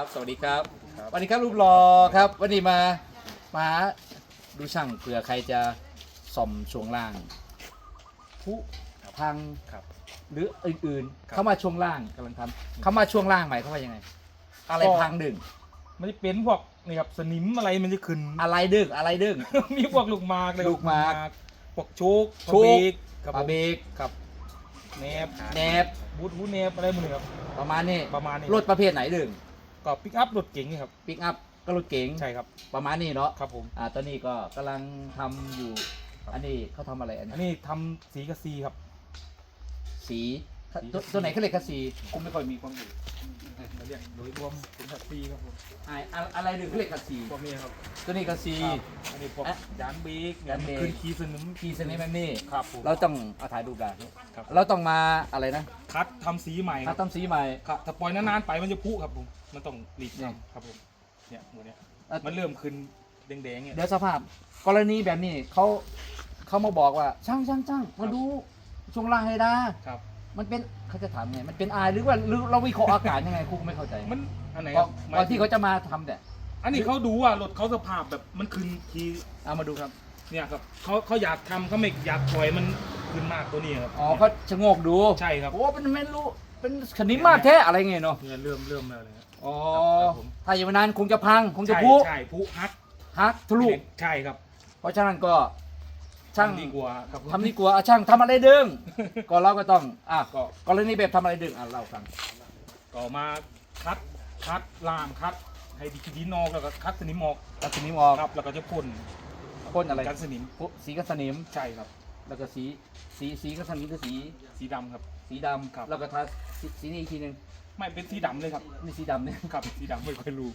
ครับสวัสดีครับครับวันนี้ครับรูปรอครับ วันนี้มามาดูช่างเผื่อใครจะซ่อมช่วงล่างผู้พังครับหรืออื่นครับๆเข้ามาช่วงล่างกำลังทำเข้ามาช่วงล่างใหม่เข้ามายังไง อะไรก็ พังดึงมันจะเป็นพวกนี่ครับสนิมอะไรมันจะขึ้น อะไรดึงอะไรดึง มีพวกลูกหมากเลยครับลูกหมากพวกโชกโชคปลาเบรกครับปาผมเบรกครับแนบแหนบบูทบูทแนบอะไรหมดเลยครับประมาณนี้ประมาณนี้รถประเภทไหนดึง ก็ปิกอัพรถเก๋งนี่ครับปิกอัพก็รถเก๋งใช่ครับประมาณนี้เนาะครับผมอ่าตอนนี้ก็กำลังทำอยู่ ครับ อันนี้เขาทำอะไรอันอันนี้นี้ทำสีกับซีครับ สีสี ตัวตัวไหนเขาเรียกคัสซีผมไม่ค่อยมีความรู้ เราเรียกโดยรวมเป็นคัสซีครับผมอ่าอะอะไรดึงเขาเรียกคัสซีพวกนี้ครับตัวนี้คัสซีครับอันนี้พวกอะยางเบรกยางเบรก ขึ้นคีย์สนิมคีย์สนิมแบบนี้ ครับผม เราต้องเอาถ่ายรูปได้ครับ เราต้องมาอะไรนะคัดทำสีใหม่คถ้ารับต้องสีใหม่ ครับถ้าปล่อยนานๆไปมันจะพุครับผม มันต้องรีบเนี่ยทำครับผม เนี่ยหมดเนี่ยเอ่อ มันเริ่มขึ้นแดงๆเนี่ย เดี๋ยวสภาพ กรณีแบบนี้เขาเขามาบอกว่าช่างช่างช่างมาดูช่วงล่างให้ได้ ครับ มันเป็นเขาจะถามไง มันเป็นอายหรือว่าหรือเราวิเคราะห์อากาศยังไงครูไม่เข้าใจมันอันไหนก่คอรันบก่อนที่เขาจะมาทำแต่อันนี้เขาดูว่ารถเขาสภาพแบบมันขึ้นทีเอามาดูครับ เนี่ยครับเขาเขาอยากทำเขาไม่อยากปล่อยมันขึ้นมากตัวนี้ครับอ๋อเขาชะโงกดูใช่ครับโอ้เป็นไม่รู้เป็นขนิมมากแท้อะไรเงี้ยเนาะ เนี่ยเริ่มเริ่มแล้วเลยครับ อ๋อ ครับผม ถ้าอยู่นานคงจะพังคงจะใช่พุใช่พุฮักฮักทะลุใช่ครับ เพราะฉะนั้นก็ ช่างทำดีกว่าครับผมทำดีกว่าอะช่างทำอะไรดึง ก็เราก็ต้องอะก็กรณีแบบทำอะไรดึงอะเราฟังก็มาคัดคัดล่างคัด ให้ดีดีนอกแล้วก็คัดสนิมออกตัดสนิมออกครับแล้วก็จะพ่นพ่นอะไรกันสนิมปุ๊บสีกับสนิม ใช่ครับ แล้วก็สีสีสีกับสนิมคือสีสีดำครับ สีดำครับ แล้วก็ทาสีสีนี้อีกทีหนึง ไม่เป็นสีดำเลยครับนี่สีดำเนี่ยครับสีดำไม่ค่อยรู้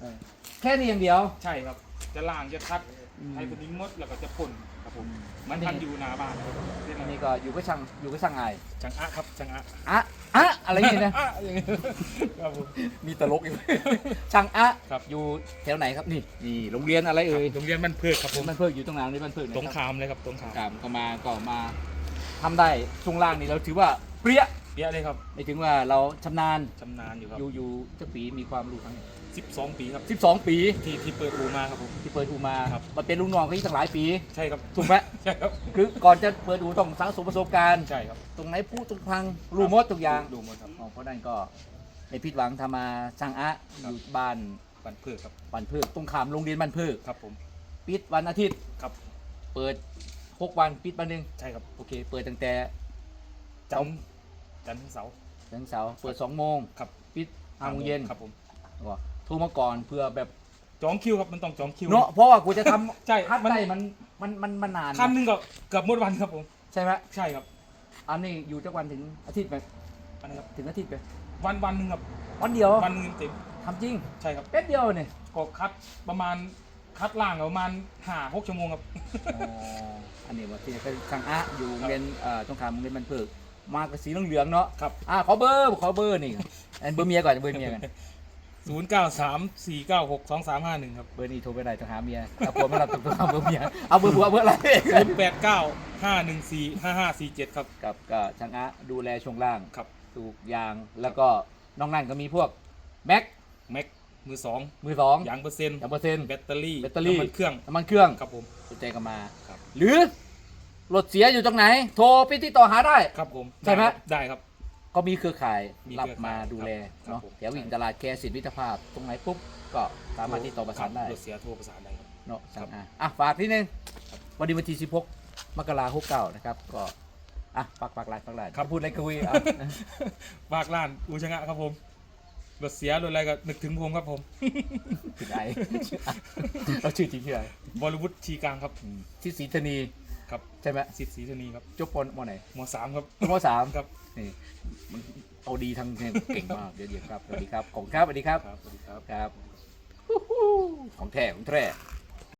เออแค่นี้อย่างเดียว ใช่ครับ จะล่างจะคัดอืม ให้สนิมหมดแล้วก็จะพ่นครับผมมัมันนนี่ทันอยู่หน้าบ้านครับเส้นอันอะไรนี้ก็อยู่กับช่างอยู่กับช่างอายจังอะครับจังอะอะอะอะไรอย่างเงี้ยนะอะอย่างเงี้ยครับผม มีตลกอยู่ช่างอะครับ อยู่แถวไหนครับนี่นี่โรงเรียนอะไรเอ่ยโรงเรียนบ้านเพิกครับผมบ้านเพิกอยู่ตรงไหนในบ้านเพิกไหนตรงครับขามเลยครับตรงขาม ครับก็มาก็มาทำได้ช่วงล่างนี่เราถือว่าเปรี้ยเปี้ยเลยครับไม่ถึงว่าเราชำนาญชำนาญอยู่ครับอยู่อยู่เจ้าปีมีความรู้ทั้ง12 ปีครับ12 ปีที่ที่เปิดอูมาครับผม ที่เปิดอูมาครับมันเป็นลูกน้องเขาอีกตั้งหลายปี ใช่ครับถูกไหมใช่ครับคือก่อนจะเปิดอูต้องสังสมประสบการณ์ใช่ครับ ตรงไหนพูดตรงพังรู้หมดทุกอย่างดูหมดครับอ๋อเพราะนั้นก็ในพิดหวังทำมาช่างอะอยู่บ้านบ้านเพิกครับบ้านเพิกตรงขามโรงเรียนบ้านเพิกครับผมปิดวันอาทิตย์ครับ เปิดหกวันปิดวันหนึ่งใช่ครับโอเค เปิดตั้งแต่จันทร์ จันทร์ถึงเสาร์ถึงเสาร์เปิดสองโมงครับปิดห้าโมงเย็นครับผมก็โทรมาก่อนเพื่อแบบจองคิวครับมันต้องจองคิวเนาะเพราะว่ากูจะทำใช่คัดมันได้มันมันมันมันนานคันหนึงก็เกือบหมดวันครับผมใช่ไหมใช่ครับ อันนี้อยู่จักวันถึงอาทิตย์ไหมอันนี้ครับถึงอาทิตย์ไหมวันวันหนึ่งครับวันเดียววันหนึงเต็มทำจริงใช่ครับแป๊บเดียวเนี่ยก็คัดประมาณคัดล่างประมาณห้าหกชั่วโมงครับอ๋ออันนี้ว่าที่เป็นช่างอะอยู่โรงเรียนเอ่อตรงขามโรงเรียนมันเพิก มากับสีเหลืองๆเนาะครับ อ่าขอเบอร์ขอเบอร์นี่อันเบอร์เมียก่อนเบอร์เมียกันศูนย์เก้าสามสี่เก้าหกสองสามห้าหนึ่งครับเบอร์นี้โทรไปได้ต้องหาเมียเอาผัวมารับต้องเอาเบอร์เมียเอาเบอร์ผัวเบอร์อะไรศูนย์แปดเก้าห้าหนึ่งสี่ห้าห้าสี่เจ็ดครับกับก็ช่างอะดูแลช่วงล่างครับสูบยางแล้วก็นอกนั้นก็มีพวกแม็กแม็กมือสองมือสองยางเปอร์เซ็นต์ยางเปอร์เซ็นต์แบตเตอรี่แบตเตอรี่น้ำมันเครื่องน้ำมันเครื่องครับผมสนใจก็มาครับหรือ รถเสียอยู่ตรงไหน โทรไปที่ต่อหาได้ ครับผมใช่ไหม ได้ครับ ก็มีเครือข่ายมีรับเครือข่ายมาดูแลครับเนาะผม แถววิ่งตลาดแคร์สินวิทภาพ ตรงไหนปุ๊บก็สามารถที่ต่อประสานได้รถเสียโทรประสานได้ครับ เนาะสั่งครับอะอะฝากนิดนึงครับวันนี้วันที่16มกราคม69นะครับ ก็อะฝากฝากไลน์ฝากไลน์ครับ พูดอะไรก็คุยอะฝากร้านอูชงะครับผม รถเสียรถอะไรก็นึกถึงผมครับผมถึงไอเราชื่อจริงชื่ออะไรบอลวุฒิชีกลางครับอืมที่ศรีธนี ครับใช่ไหมสิทธิ์ศรีธนีครับจบปมไหนมสามครับมสามครับนี่มันเอาดีทางเนี่ยเก่งมากเดี๋ยวเดี๋ยวครับสวัสดีครับของครับสวัสดีครับครับสวัสดีครับครับฮู้ฮู้ของแท้ของแท้